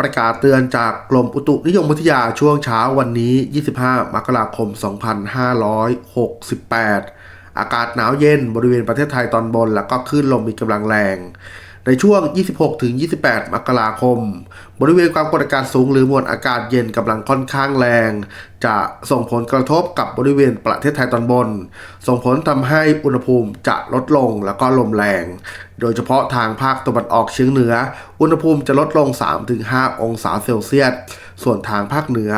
ประกาศเตือนจากกรมอุตุนิยมวิทยาช่วงเช้าวันนี้ 25 มกราคม 2568 อากาศหนาวเย็นบริเวณประเทศไทยตอนบน แล้วก็คลื่นลมมีกำลังแรง ในช่วง 26-28 มกราคม บริเวณความกดอากาศสูงหรือมวลอากาศเย็นกำลังค่อนข้างแรง จะส่งผลกระทบกับบริเวณประเทศไทยตอนบน ส่งผลทำให้อุณหภูมิจะลดลงแล้วก็ลมแรง โดยเฉพาะทางภาคตะวันออกเฉียงเหนือ อุณหภูมิจะลดลง 3-5 องศาเซลเซียส ส่วนทางภาคเหนือ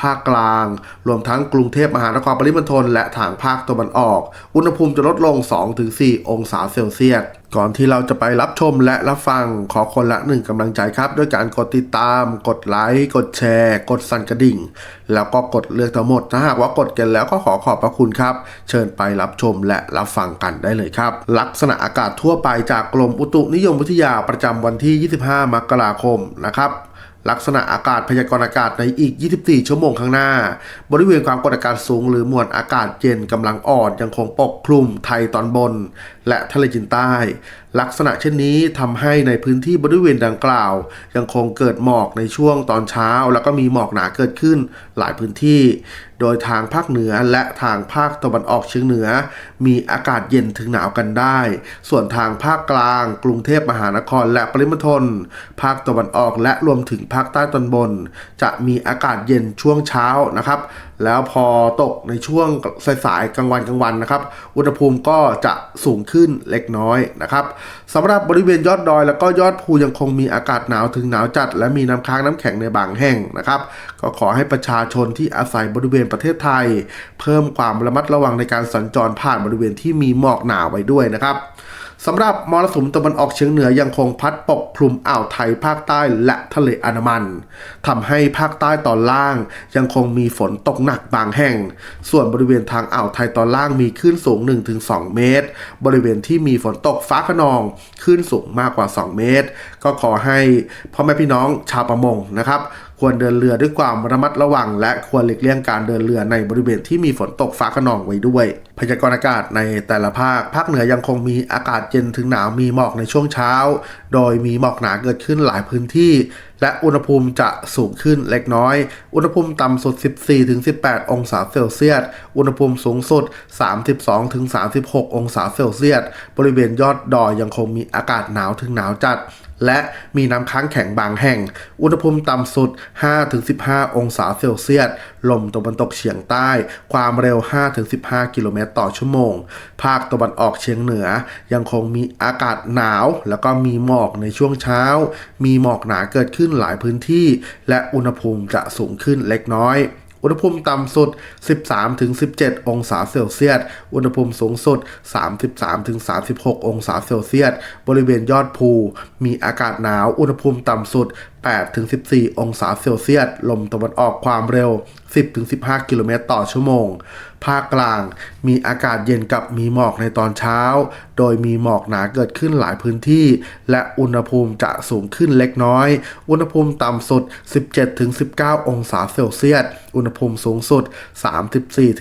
ภาคกลาง รวมทั้งกรุงเทพมหานครปริมณฑลและทางภาคตะวันออก อุณหภูมิจะลดลง 2-4 องศาเซลเซียส ก่อนที่เราจะไปรับชมและรับฟังขอคนละหนึ่งกำลังใจครับ ด้วยการกดติดตาม กดไลค์ กดแชร์ กดสั่นกระดิ่ง แล้วก็กดเลือกทั้งหมด ถ้าหากว่ากดกันแล้วก็ขอขอบพระคุณครับ เชิญไปรับชมและรับฟังกันได้เลยครับ ลักษณะอากาศทั่วไปจากกรมอุตุนิยมวิทยาประจำวันที่ 25 มกราคมนะครับลักษณะอากาศพยากรณ์อากาศในอีก 24 ชั่วโมงข้างหน้า บริเวณความกดอากาศสูงหรือมวลอากาศเย็นกำลังอ่อนยังคงปกคลุมไทยตอนบน และทะเลจีนใต้ ลักษณะเช่นนี้ทำให้ในพื้นที่บริเวณดังกล่าว ยังคงเกิดหมอกในช่วงตอนเช้า แล้วก็มีหมอกหนาเกิดขึ้นหลายพื้นที่ โดยทางภาคเหนือและทางภาคตะวันออกเฉียงเหนือ มีอากาศเย็นถึงหนาวกันได้ ส่วนทางภาคกลาง กรุงเทพมหานครและปริมณฑลภาคตะวันออกและรวมถึงภาคใต้ตอนบน จะมีอากาศเย็นช่วงเช้านะครับแล้วพอตกในช่วงสายๆกลางวันกลางวันนะครับ อุณหภูมิก็จะสูงขึ้นเล็กน้อยนะครับสำหรับบริเวณยอดดอย แล้วก็ยอดภูยังคงมีอากาศหนาวถึงหนาวจัด และมีน้ำค้างน้ำแข็งในบางแห่งนะครับ ก็ขอให้ประชาชนที่อาศัยบริเวณประเทศไทย เพิ่มความระมัดระวังในการสัญจรผ่านบริเวณที่มีหมอกหนาไว้ด้วยนะครับสำหรับมรสุมตะวันออกเฉียงเหนือยังคงพัดปกคลุมอ่าวไทยภาคใต้และทะเลอันดามันทำให้ภาคใต้ตอนล่างยังคงมีฝนตกหนักบางแห่ง ส่วนบริเวณทางอ่าวไทยตอนล่างมีคลื่นสูง 1-2 เมตร บริเวณที่มีฝนตกฟ้าขนองคลื่นสูงมากกว่า 2 เมตร ก็ขอให้พ่อแม่พี่น้องชาวประมงนะครับ ควรเดินเรือด้วยความระมัดระวัง และควรหลีกเลี่ยงการเดินเรือในบริเวณที่มีฝนตกฟ้าขนองไว้ด้วย พยากรณ์อากาศในแต่ละภาค ภาคเหนือยังคงมีอากาศเย็นถึงหนาวมีหมอกในช่วงเช้า โดยมีหมอกหนาเกิดขึ้นหลายพื้นที่ และอุณหภูมิจะสูงขึ้นเล็กน้อย อุณหภูมิต่ำสุด 14-18 องศาเซลเซียส อุณหภูมิสูงสุด 32-36 องศาเซลเซียส บริเวณยอดดอยยังคงมีอากาศหนาวถึงหนาวจัด และมีน้ำค้างแข็งบางแห่ง อุณหภูมิต่ำสุด 5-15 องศาเซลเซียส ลมตะวันตกเฉียงใต้ ความเร็ว 5-15 กิโลเมตรต่อชั่วโมง ภาคตะวันออกเฉียงเหนือ ยังคงมีอากาศหนาว แล้วก็มีหมอกในช่วงเช้า มีหมอกหนาเกิดขึ้นหลายพื้นที่ และอุณหภูมิจะสูงขึ้นเล็กน้อย อุณหภูมิต่ำสุด 13-17 องศาเซลเซียส อุณหภูมิสูงสุด 33-36 องศาเซลเซียส บริเวณยอดภู มีอากาศหนาว อุณหภูมิต่ำสุด 8-14 องศาเซลเซียส ลมตะวันออกความเร็ว 10-15 กิโลเมตรต่อชั่วโมง ภาคกลางมีอากาศเย็นกับมีหมอกในตอนเช้า โดยมีหมอกหนาเกิดขึ้นหลายพื้นที่ และอุณหภูมิจะสูงขึ้นเล็กน้อย อุณหภูมิต่ำสุด 17-19 องศาเซลเซียส อุณหภูมิสูงสุด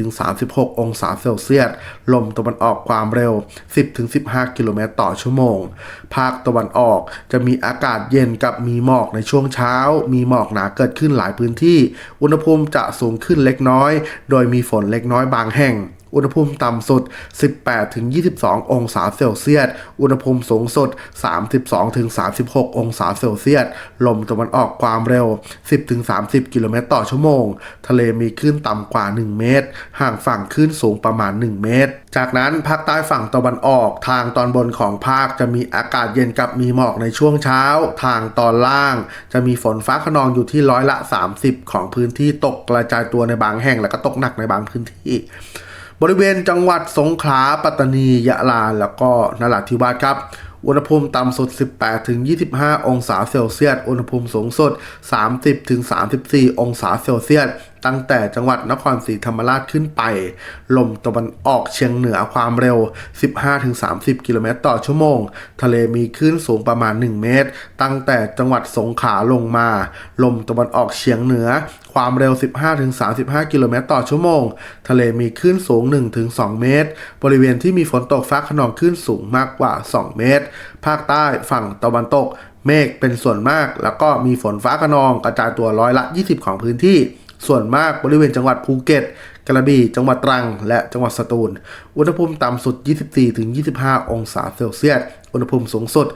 34-36 องศาเซลเซียส ลมตะวันออกความเร็ว 10-15 กิโลเมตรต่อชั่วโมง ภาคตะวันออกจะมีอากาศเย็นกับมีหมอกในช่วงเช้ามีหมอกหนาเกิดขึ้นหลายพื้นที่ อุณหภูมิจะสูงขึ้นเล็กน้อย โดยมีฝนเล็กน้อยบางแห่ง อุณหภูมิต่ำสุด 18-22 องศาเซลเซียส อุณหภูมิสูงสุด 32-36 องศาเซลเซียส ลมตะวันออกความเร็ว 10-30 กิโลเมตรต่อชั่วโมง ทะเลมีคลื่นต่ำกว่า 1 เมตร ห่างฝั่งคลื่นสูงประมาณ 1 เมตร จากนั้นภาคใต้ฝั่งตะวันออกทางตอนบนของภาคจะมีอากาศเย็นกับมีหมอกในช่วงเช้า ทางตอนล่าง จะมีฝนฟ้าขนองอยู่ที่ร้อยละ 30 ของพื้นที่ตกกระจายตัวในบางแห่ง และก็ตกหนักในบางพื้นที่ บริเวณจังหวัดสงขลาปัตตานี ยะลา แล้วก็นราธิวาสครับ อุณหภูมิต่ำสุด 18-25 องศาเซลเซียส อุณหภูมิสูงสุด 30-34 องศาเซลเซียส ตั้งแต่จังหวัดนครศรีธรรมราชขึ้นไป ลมตะวันออกเฉียงเหนือความเร็ว 15-30 กิโลเมตรต่อชั่วโมง ทะเลมีคลื่นสูงประมาณ 1 เมตร ตั้งแต่จังหวัดสงขลาลงมา ลมตะวันออกเฉียงเหนือ ความเร็ว 15-35 กิโลเมตรต่อชั่วโมง ทะเลมีคลื่นสูง 1-2 เมตร บริเวณที่มีฝนตกฟ้าขนองคลื่นสูงมากกว่า 2 เมตร ภาคใต้ฝั่งตะวันตก เมฆเป็นส่วนมาก แล้วก็มีฝนฟ้าขนองกระจายตัวร้อยละ 20 ของพื้นที่ ส่วนมากบริเวณจังหวัดภูเก็ต กระบี่ จังหวัดตรัง และจังหวัดสตูล อุณหภูมิต่ำสุด 24-25 องศาเซลเซียส อุณหภูมิสูงสุด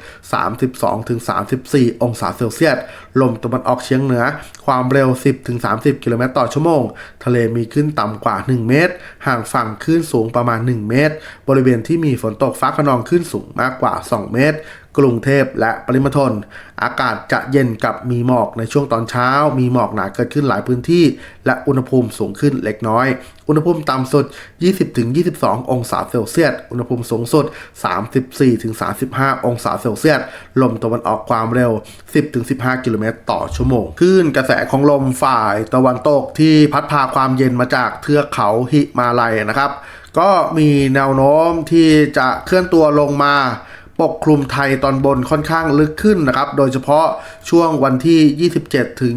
32-34 องศาเซลเซียส ลมตะวันออกเฉียงเหนือ ความเร็ว 10-30 กิโลเมตรต่อชั่วโมง ทะเลมีคลื่นต่ำกว่า 1 เมตร ห่างฝั่งคลื่นสูงประมาณ 1 เมตร บริเวณที่มีฝนตกฟ้าขนองคลื่นสูงมากกว่า 2 เมตร กรุงเทพและปริมณฑลอากาศจะเย็นกับมีหมอกในช่วงตอนเช้า มีหมอกหนาเกิดขึ้นหลายพื้นที่ และอุณหภูมิสูงขึ้นเล็กน้อย อุณหภูมิต่ำสุด 20-22 องศาเซลเซียส อุณหภูมิสูงสุด 34-35 องศาเซลเซียส ลมตะวันออกความเร็ว 10-15 กิโลเมตรต่อชั่วโมงคลื่นกระแสของลมฝ่ายตะวันตกที่พัดพาความเย็นมาจากเทือกเขาหิมาลัยนะครับ ก็มีแนวโน้มที่จะเคลื่อนตัวลงมา ปกคลุมไทยตอนบนค่อนข้างลึกขึ้นนะครับ โดยเฉพาะช่วงวันที่ 27 ถึง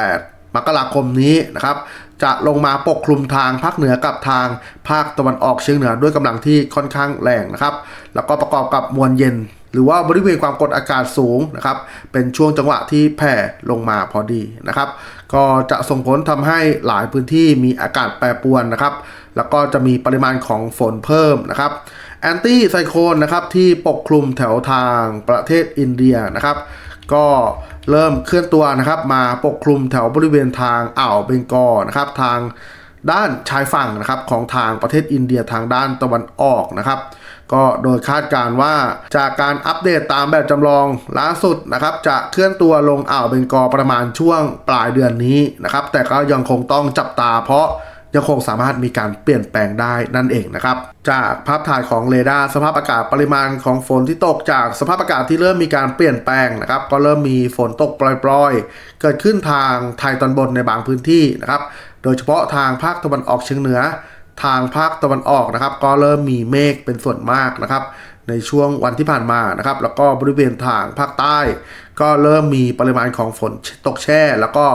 28 มกราคมนี้นะครับ จะลงมาปกคลุมทางภาคเหนือกับทางภาคตะวันออกเฉียงเหนือด้วยกำลังที่ค่อนข้างแรงนะครับ แล้วก็ประกอบกับมวลเย็น หรือว่าบริเวณความกดอากาศสูงนะครับ เป็นช่วงจังหวะที่แผ่ลงมาพอดีนะครับ ก็จะส่งผลทำให้หลายพื้นที่มีอากาศแปรปรวนนะครับ แล้วก็จะมีปริมาณของฝนเพิ่มนะครับ แอนตี้ไซโคลนนะครับที่ปกคลุมแถวทางประเทศอินเดียนะครับ ก็เริ่มเคลื่อนตัวนะครับมาปกคลุมแถวบริเวณทางอ่าวเบงกอลนะครับทางด้านชายฝั่งนะครับของทางประเทศอินเดียทางด้านตะวันออกนะครับ ก็โดยคาดการณ์ว่าจากการอัปเดตตามแบบจำลองล่าสุดนะครับ จะเคลื่อนตัวลงอ่าวเบงกอลประมาณช่วงปลายเดือนนี้นะครับ แต่ก็ยังคงต้องจับตาเพราะ ยังคงสามารถมีการเปลี่ยนแปลงได้นั่นเองนะครับ จากภาพถ่ายของเรดาร์สภาพอากาศปริมาณของฝนที่ตกจากสภาพอากาศที่เริ่มมีการเปลี่ยนแปลงนะครับ ก็เริ่มมีฝนตกปล่อยๆ เกิดขึ้นทางไทยตอนบนในบางพื้นที่นะครับ โดยเฉพาะทางภาคตะวันออกเฉียงเหนือ ทางภาคตะวันออกนะครับ ก็เริ่มมีเมฆเป็นส่วนมากนะครับ ในช่วงวันที่ผ่านมานะครับ แล้วก็บริเวณทางภาคใต้ ก็เริ่มมีปริมาณของฝนตกแช่ แล้วก็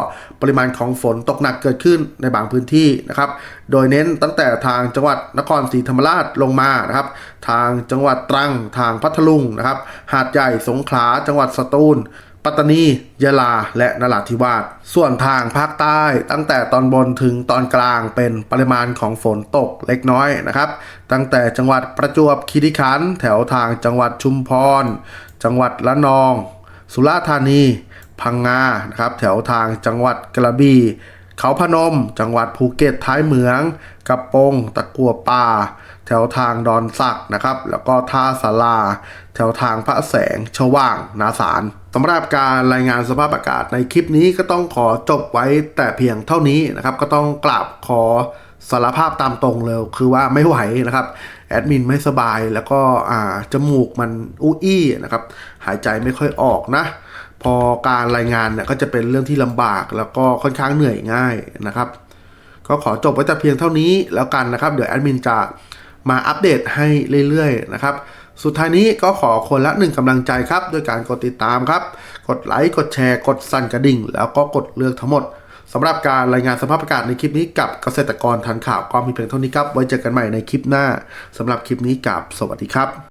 ปริมาณของฝนตกหนักเกิดขึ้นในบางพื้นที่นะครับ โดยเน้นตั้งแต่ทางจังหวัดนครศรีธรรมราชลงมานะครับ ทางจังหวัดตรัง ทางพัทลุงนะครับ หาดใหญ่สงขลาจังหวัดสตูล ปัตตานี ยะลา และนราธิวาส ส่วนทางภาคใต้ตั้งแต่ตอนบนถึงตอนกลางเป็นปริมาณของฝนตกเล็กน้อยนะครับ ตั้งแต่จังหวัดประจวบคีรีขันธ์แถวทางจังหวัดชุมพร จังหวัดละนอง สุราษฎร์ธานี พังงา นะครับ แถวทางจังหวัดกระบี่ เขาพนม จังหวัดภูเก็ตท้ายเหมืองกระปง ตะกัวป่า แถวทางดอนสักนะครับ แล้วก็ท่าสาราแถวทางพระแสงชว่าง นาสาร สำหรับการรายงานสภาพอากาศในคลิปนี้ก็ต้องขอจบไว้แต่เพียงเท่านี้นะครับ ก็ต้องกราบขอสารภาพตามตรงเลยคือว่าไม่ไหวนะครับ แอดมินไม่สบายแล้วก็อ่าจมูกมันอู้อี้นะครับ หายใจไม่ค่อยออกนะ พอการรายงานเนี่ยก็จะเป็นเรื่องที่ลำบากแล้วก็ค่อนข้างเหนื่อยง่ายนะครับ ก็ขอจบไว้แต่เพียงเท่านี้แล้วกันนะครับ เดี๋ยวแอดมินจะมาอัปเดตให้เรื่อยๆนะครับ สุดท้ายนี้ก็ขอคนละหนึ่งกำลังใจครับ ด้วยการกดติดตามครับ กดไลค์ กดแชร์ กดสั่นกระดิ่ง แล้วก็กดเลือกทั้งหมดสำหรับการรายงานสภาพอากาศในคลิปนี้กับเกษตรกรทันข่าวก็มีเพียงเท่านี้ครับ ไว้เจอกันใหม่ในคลิปหน้าสำหรับคลิปนี้กับสวัสดีครับ